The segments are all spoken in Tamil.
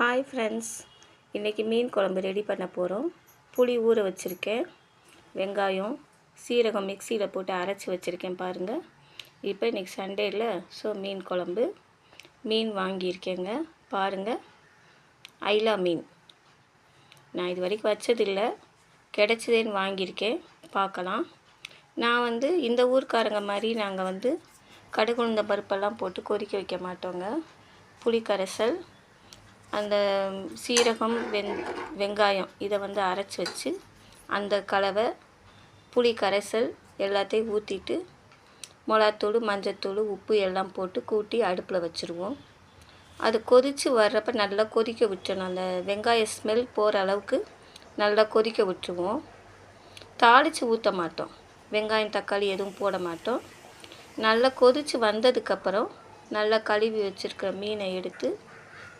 ஹாய் ஃப்ரெண்ட்ஸ் இன்றைக்கி மீன் குழம்பு ரெடி பண்ண போகிறோம் புளி ஊற வச்சுருக்கேன். வெங்காயம் சீரகம் மிக்சியில் போட்டு அரைச்சி வச்சுருக்கேன் பாருங்கள் இப்போ இன்றைக்கி சண்டேயில் ஸோ மீன் குழம்பு. மீன் வாங்கியிருக்கேங்க. பாருங்கள் ஐலா மீன். நான் இது வரைக்கும் வச்சதில்லை. கிடச்சதேன்னு வாங்கியிருக்கேன். பார்க்கலாம். நான் வந்து இந்த ஊர்க்காரங்க மாதிரி நாங்கள் வந்து கடுகுழுந்த பருப்பெல்லாம் போட்டு கொதிக்க வைக்க மாட்டோங்க. புளிக்கரைசல் அந்த சீரகம் வெங் வெங்காயம் இதை வந்து அரைச்சி வச்சு அந்த கலவை புளி கரைசல் எல்லாத்தையும் ஊற்றிட்டு மிளகாத்தூள் மஞ்சத்தூள் உப்பு எல்லாம் போட்டு கூட்டி அடுப்பில் வச்சுருவோம். அது கொதித்து வர்றப்ப நல்லா கொதிக்க விட்டுறணும். அந்த வெங்காய ஸ்மெல் போகிற அளவுக்கு நல்லா கொதிக்க விட்டுருவோம். தாளித்து ஊற்ற மாட்டோம். வெங்காயம் தக்காளி எதுவும் போட மாட்டோம். நல்லா கொதித்து வந்ததுக்கப்புறம் நல்லா கழுவி வச்சுருக்கிற மீனை எடுத்து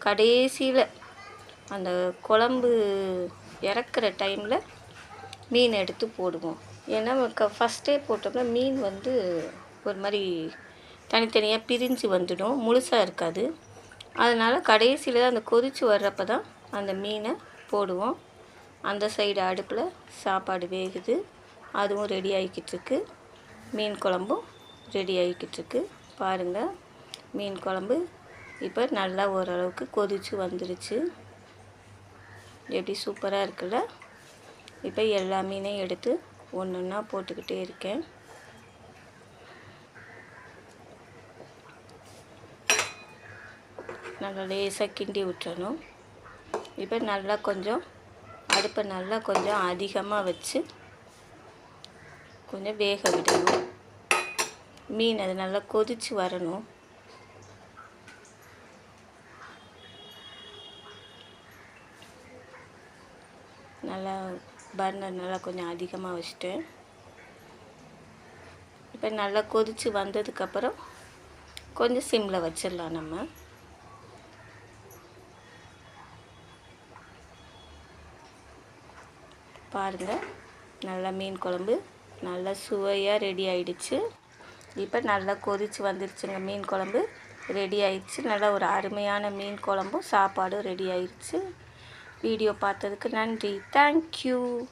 கடைசியில் அந்த குழம்பு இறக்குற டைமில் மீன் எடுத்து போடுவோம். ஏன்னா க ஃபஸ்ட்டே போட்டோம்னா மீன் வந்து ஒரு மாதிரி தனித்தனியாக பிரிஞ்சு வந்துடும். முழுசாக இருக்காது. அதனால் கடைசியில் அந்த கொதித்து வர்றப்ப தான் அந்த மீனை போடுவோம். அந்த சைடு அடுப்பில் சாப்பாடு வேகுது. அதுவும் ரெடி ஆகிக்கிட்டுருக்கு மீன் குழம்பும் ரெடி ஆகிக்கிட்டுருக்கு பாருங்கள் மீன் குழம்பு இப்போ நல்லா ஓரளவுக்கு கொதித்து வந்துருச்சு. எப்படி சூப்பராக இருக்குல்ல? இப்போ எல்லா மீனையும் எடுத்து ஒன்று ஒன்றா போட்டுக்கிட்டே இருக்கேன். நல்லா லேசாக கிண்டி விட்டுறணும். இப்போ நல்லா கொஞ்சம் அடுப்பை நல்லா கொஞ்சம் அதிகமாக வச்சு கொஞ்சம் வேக விடணும். மீன் அது நல்லா கொதித்து வரணும். நல்லா பர்னர் நல்லா கொஞ்சம் அதிகமாக வச்சுட்டேன் இப்போ நல்லா கொதித்து வந்ததுக்கப்புறம் கொஞ்சம் சிம்மில் வச்சிடலாம் நம்ம. பாருங்கள் நல்லா மீன் குழம்பு நல்லா சுவையாக ரெடி ஆயிடுச்சு. இப்போ நல்லா கொதித்து வந்துருச்சுங்க மீன் குழம்பு. ரெடி ஆயிடுச்சு. நல்லா ஒரு அருமையான மீன் குழம்பும் சாப்பாடும் ரெடி ஆயிடுச்சு. வீடியோ பார்த்ததுக்கு நன்றி. தேங்க்யூ